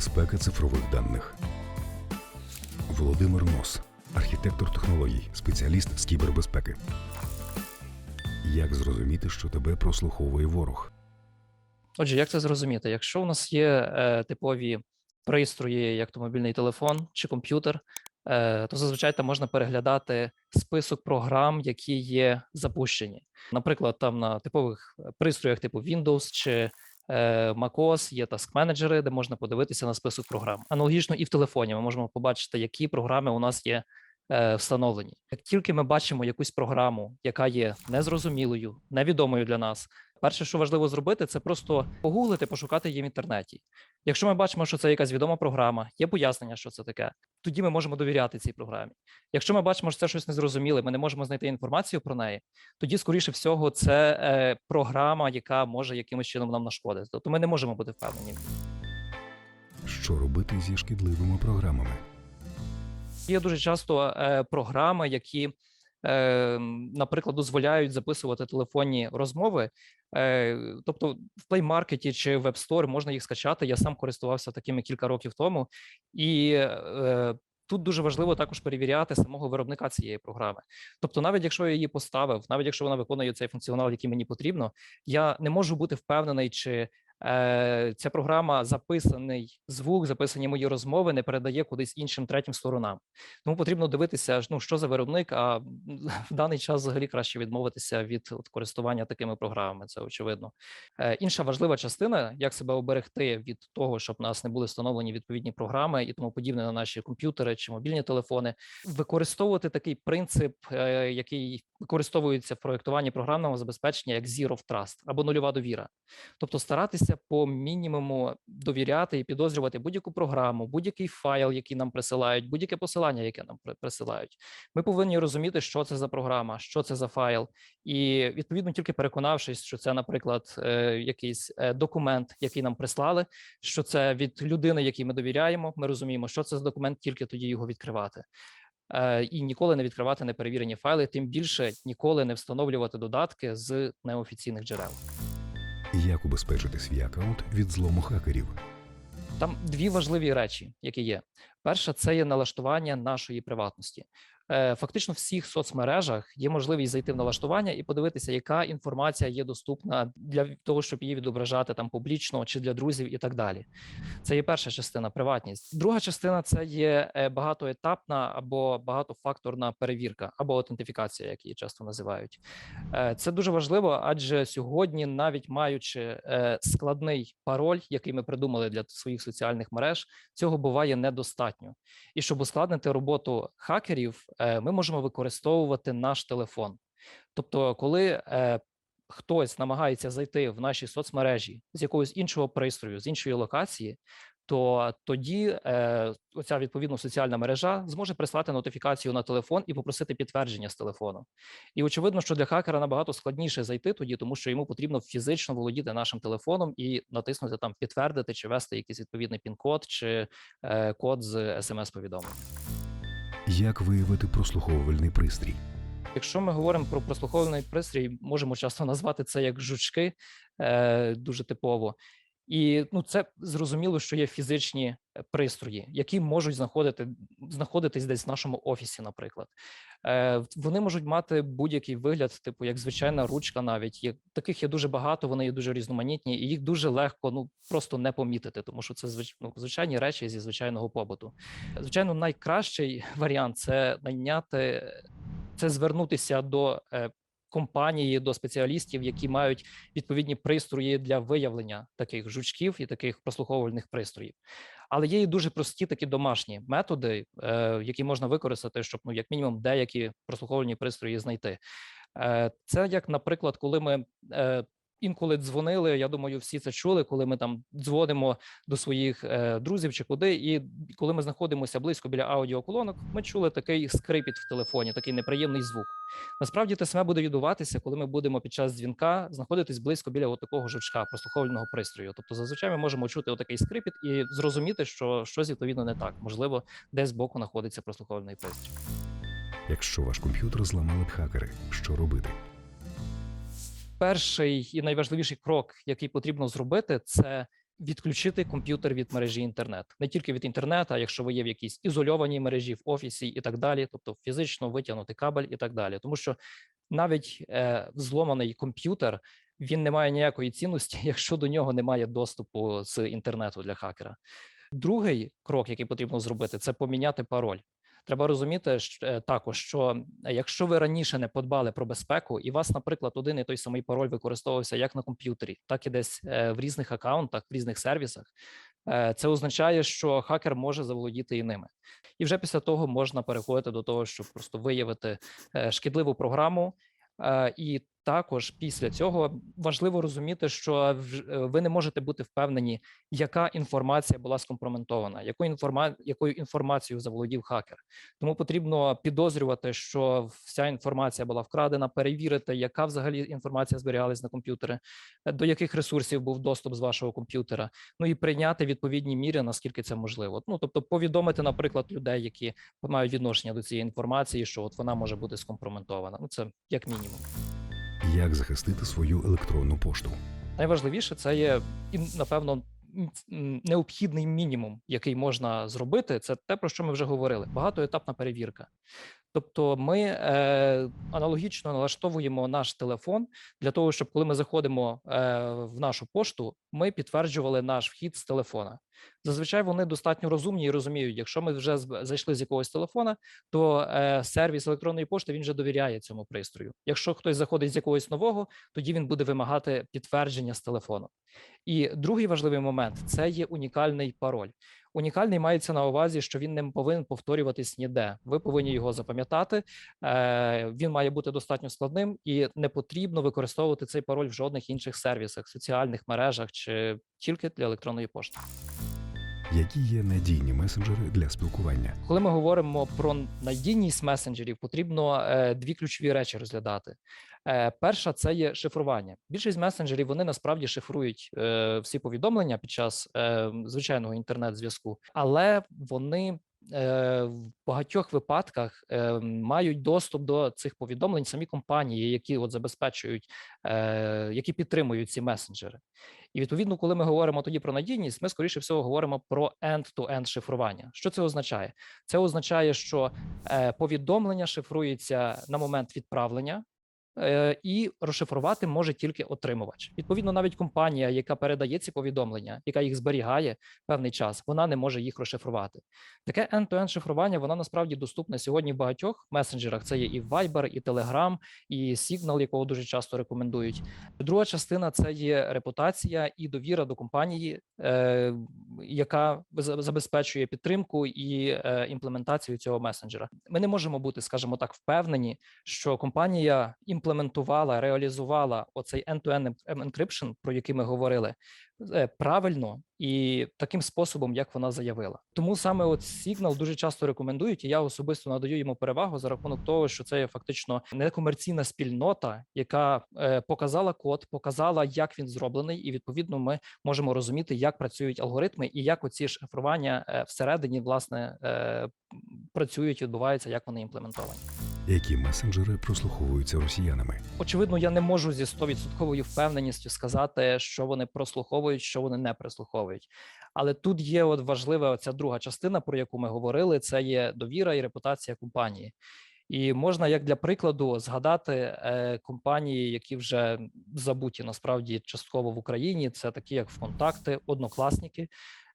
Безпека цифрових даних. Володимир Нос, архітектор технологій, спеціаліст з кібербезпеки. Як зрозуміти, що тебе прослуховує ворог? Отже, як це зрозуміти? Якщо у нас є е, типові пристрої, як то мобільний телефон чи комп'ютер, е, то зазвичай там можна переглядати список програм, які є запущені. Наприклад, там на типових пристроях типу Windows чи macOS є таск-менеджери, де можна подивитися на список програм. Аналогічно і в телефоні ми можемо побачити, які програми у нас є е, встановлені. Як тільки ми бачимо якусь програму, яка є незрозумілою, невідомою для нас, перше, що важливо зробити, це просто погуглити, пошукати її в інтернеті. Якщо ми бачимо, що це якась відома програма, є пояснення, що це таке, тоді ми можемо довіряти цій програмі. Якщо ми бачимо, що це щось незрозуміле, ми не можемо знайти інформацію про неї, тоді, скоріше всього, це е, програма, яка може якимось чином нам нашкодити. Тобто ми не можемо бути впевнені. Що робити зі шкідливими програмами? Є дуже часто е, програми, які, наприклад, дозволяють записувати телефонні розмови. Е, тобто в Play Market чи в App Store можна їх скачати. Я сам користувався такими кілька років тому, і е, тут дуже важливо також перевіряти самого виробника цієї програми. Тобто, навіть якщо я її поставив, навіть якщо вона виконує цей функціонал, який мені потрібно, я не можу бути впевнений, чи е, ця програма записаний звук, записані мої розмови, не передає кудись іншим третім сторонам. Тому потрібно дивитися, ну що за виробник. А в даний час взагалі краще відмовитися від от, користування такими програмами. Це очевидно. Е, інша важлива частина, як себе оберегти від того, щоб в нас не були встановлені відповідні програми і тому подібне на наші комп'ютери чи мобільні телефони, використовувати такий принцип, е, який використовується в проєктуванні програмного забезпечення, як Zero Trust або нульова довіра. Тобто старатися по мінімуму довіряти і підозрювати будь-яку програму, будь-який файл, який нам присилають, будь-яке посилання, яке нам присилають. Ми повинні розуміти, що це за програма, що це за файл, і відповідно тільки переконавшись, що це, наприклад, е, якийсь е, документ, який нам прислали, що це від людини, якій ми довіряємо. Ми розуміємо, що це за документ, тільки тоді його відкривати. Е, І ніколи не відкривати неперевірені файли, тим більше ніколи не встановлювати додатки з неофіційних джерел. Як убезпечити свій аккаунт від злому хакерів? Там дві важливі речі, які є. Перша це є налаштування нашої приватності. Е, Фактично, всіх соцмережах є можливість зайти в налаштування і подивитися, яка інформація є доступна для того, щоб її відображати там публічно чи для друзів, і так далі. Це є перша частина приватність. Друга частина це є е, багатоетапна або багатофакторна перевірка, або аутентифікація, як її часто називають. Е, Це дуже важливо, адже сьогодні, навіть маючи складний пароль, який ми придумали для своїх соціальних мереж, цього буває недостатньо. І щоб ускладнити роботу хакерів, ми можемо використовувати наш телефон. Тобто, коли е, хтось намагається зайти в наші соцмережі з якогось іншого пристрою, з іншої локації, то тоді е, оця відповідно соціальна мережа зможе прислати нотифікацію на телефон і попросити підтвердження з телефону. І очевидно, що для хакера набагато складніше зайти тоді, тому що йому потрібно фізично володіти нашим телефоном і натиснути там підтвердити чи ввести якийсь відповідний пін-код чи е, код з смс-повідомлень. Як виявити прослуховувальний пристрій? Якщо ми говоримо про прослуховуваний пристрій, можемо часто назвати це як жучки, е, дуже типово. І ну, це зрозуміло, що є фізичні е, пристрої, які можуть знаходити, знаходитись десь в нашому офісі, наприклад. Е, вони можуть мати будь-який вигляд, типу як звичайна ручка, навіть є таких є дуже багато, вони є дуже різноманітні, і їх дуже легко ну просто не помітити, тому що це ну, звичайні речі зі звичайного побуту. Звичайно, найкращий варіант це найняти це звернутися до е, компанії, до спеціалістів, які мають відповідні пристрої для виявлення таких жучків і таких прослуховувальних пристроїв. Але є і дуже прості такі домашні методи, е, які можна використати, щоб ну як мінімум деякі прослуховувальні пристрої знайти. Е, Це як, наприклад, коли ми е, інколи дзвонили. Я думаю, всі це чули, коли ми там дзвонимо до своїх е, друзів чи куди, і коли ми знаходимося близько біля аудіоколонок, ми чули такий скрипіт в телефоні, такий неприємний звук. Насправді те саме буде відбуватися, коли ми будемо під час дзвінка знаходитись близько біля такого жучка, прослуховувального пристрою. Тобто, зазвичай ми можемо чути отакий скрипіт і зрозуміти, що щось відповідно не так. Можливо, десь збоку знаходиться прослуховувальний пристрій. Якщо ваш комп'ютер зламали б хакери, що робити? Перший і найважливіший крок, який потрібно зробити, це відключити комп'ютер від мережі інтернет, не тільки від інтернету, а якщо ви є в якійсь ізольованій мережі, в офісі і так далі, тобто фізично витягнути кабель і так далі, тому що навіть е, зломаний комп'ютер він не має ніякої цінності, якщо до нього немає доступу з інтернету для хакера. Другий крок, який потрібно зробити, це поміняти пароль. Треба розуміти що, е, також, що е, якщо ви раніше не подбали про безпеку, і вас, наприклад, один і той самий пароль використовувався як на комп'ютері, так і десь е, в різних акаунтах, в різних сервісах, це означає, що хакер може заволодіти і ними. І вже після того можна переходити до того, щоб просто виявити шкідливу програму. І також після цього важливо розуміти, що е, ви не можете бути впевнені, яка інформація була скомпрометована, яку інформа... якою інформацією заволодів хакер. Тому потрібно підозрювати, що вся інформація була вкрадена, перевірити, яка взагалі інформація зберігалась на комп'ютері, е, до яких ресурсів був доступ з вашого комп'ютера. Ну і прийняти відповідні міри, наскільки це можливо. Ну тобто, повідомити, наприклад, людей, які мають відношення до цієї інформації, що от вона може бути скомпрометована. Ну це як мінімум. Як захистити свою електронну пошту? Найважливіше це є і напевно необхідний мінімум, який можна зробити. Це те, про що ми вже говорили. Багатоетапна перевірка. Тобто, ми е, аналогічно налаштовуємо наш телефон для того, щоб коли ми заходимо е, в нашу пошту, ми підтверджували наш вхід з телефона. Зазвичай вони достатньо розумні і розуміють, якщо ми вже зайшли з якогось телефона, то е, сервіс електронної пошти він вже довіряє цьому пристрою. Якщо хтось заходить з якогось нового, тоді він буде вимагати підтвердження з телефону. І другий важливий момент це є унікальний пароль. Унікальний мається на увазі, що він не повинен повторюватись ніде. Ви повинні його запам'ятати. Е, Він має бути достатньо складним, і не потрібно використовувати цей пароль в жодних інших сервісах, соціальних мережах чи тільки для електронної пошти. Які є надійні месенджери для спілкування? Коли ми говоримо про надійність месенджерів, потрібно е, дві ключові речі розглядати. Е, перша це є шифрування. Більшість месенджерів вони насправді шифрують е, всі повідомлення під час е, звичайного інтернет-зв'язку, але вони в багатьох випадках мають доступ до цих повідомлень самі компанії, які от забезпечують, які підтримують ці месенджери. І відповідно, коли ми говоримо тоді про надійність, ми скоріше всього говоримо про end-to-end шифрування. Що це означає? Це означає, що повідомлення шифрується на момент відправлення. Е, І розшифрувати може тільки отримувач. Відповідно, навіть компанія, яка передає ці повідомлення, яка їх зберігає певний час, вона не може їх розшифрувати. Таке end-to-end шифрування, воно насправді доступне сьогодні в багатьох месенджерах. Це є і Viber, і Telegram, і Signal, якого дуже часто рекомендують. Друга частина це є репутація і довіра до компанії, е, яка забезпечує підтримку і е, імплементацію цього месенджера. Ми не можемо бути, скажімо так, впевнені, що компанія імплементувала, реалізувала оцей end-to-end encryption, про який ми говорили, е, правильно і таким способом, як вона заявила. Тому саме от Signal дуже часто рекомендують, і я особисто надаю йому перевагу за рахунок того, що це є фактично некомерційна спільнота, яка е, показала код, показала, як він зроблений, і відповідно ми можемо розуміти, як працюють алгоритми і як оці шифрування е, всередині власне працюють, відбуваються, як вони імплементовані. Які месенджери прослуховуються росіянами? Очевидно, я не можу зі 100% впевненістю сказати, що вони прослуховують, що вони не прослуховують. Але тут є от важлива ця друга частина, про яку ми говорили: це є довіра і репутація компанії. І можна, як для прикладу, згадати е, компанії, які вже забуті насправді частково в Україні. Це такі, як ВКонтакти, однокласники,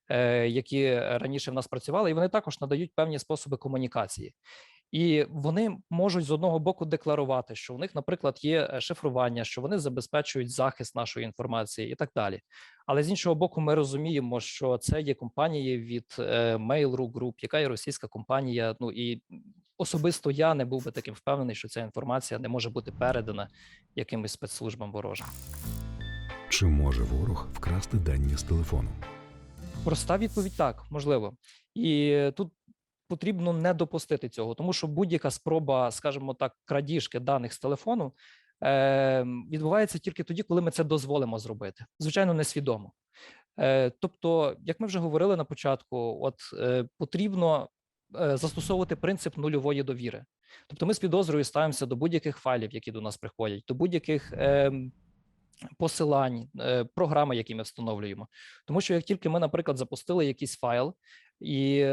е, які раніше в нас працювали, і вони також надають певні способи комунікації. І вони можуть з одного боку декларувати, що у них, наприклад, є е, шифрування, що вони забезпечують захист нашої інформації і так далі. Але з іншого боку, ми розуміємо, що це є компанії від е, Mail.ru Group, яка є російська компанія. Ну і особисто я не був би таким впевнений, що ця інформація не може бути передана якимось спецслужбам ворожим. Чи може ворог вкрасти дані з телефону? Проста відповідь так, можливо. І тут потрібно не допустити цього, тому що будь-яка спроба, скажімо так, крадіжки даних з телефону е, відбувається тільки тоді, коли ми це дозволимо зробити. Звичайно, несвідомо. Е, тобто, як ми вже говорили на початку, от е, потрібно е, застосовувати принцип нульової довіри. Тобто, ми з підозрою ставимося до будь-яких файлів, які до нас приходять, до будь-яких. Е, посилань, е, програми, які ми встановлюємо. Тому що як тільки ми, наприклад, запустили якийсь файл, і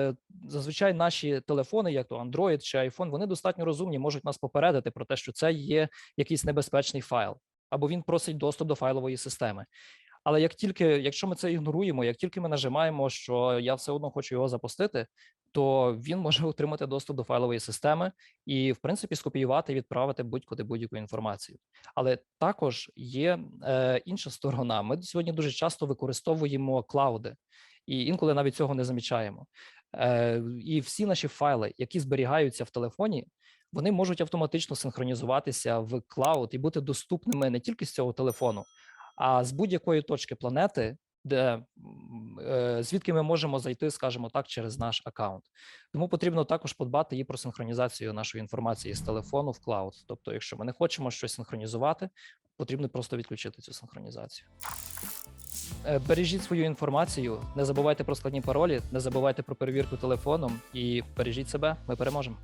зазвичай наші телефони, як то Android чи iPhone, вони достатньо розумні, можуть нас попередити про те, що це є якийсь небезпечний файл, або він просить доступ до файлової системи. Але як тільки, якщо ми це ігноруємо, як тільки ми нажимаємо, що я все одно хочу його запустити, то він може отримати доступ до файлової системи і, в принципі, скопіювати відправити будь-куди будь-яку інформацію. Але також є е, інша сторона. Ми сьогодні дуже часто використовуємо клауди, і інколи навіть цього не замічаємо. Е, і всі наші файли, які зберігаються в телефоні, вони можуть автоматично синхронізуватися в клауд і бути доступними не тільки з цього телефону, а з будь-якої точки планети, де е, звідки ми можемо зайти, скажімо так, через наш аккаунт. Тому потрібно також подбати і про синхронізацію нашої інформації з телефону в клауд. Тобто, якщо ми не хочемо щось синхронізувати, потрібно просто відключити цю синхронізацію. Е, Бережіть свою інформацію, не забувайте про складні паролі, не забувайте про перевірку телефоном і бережіть себе. Ми переможемо.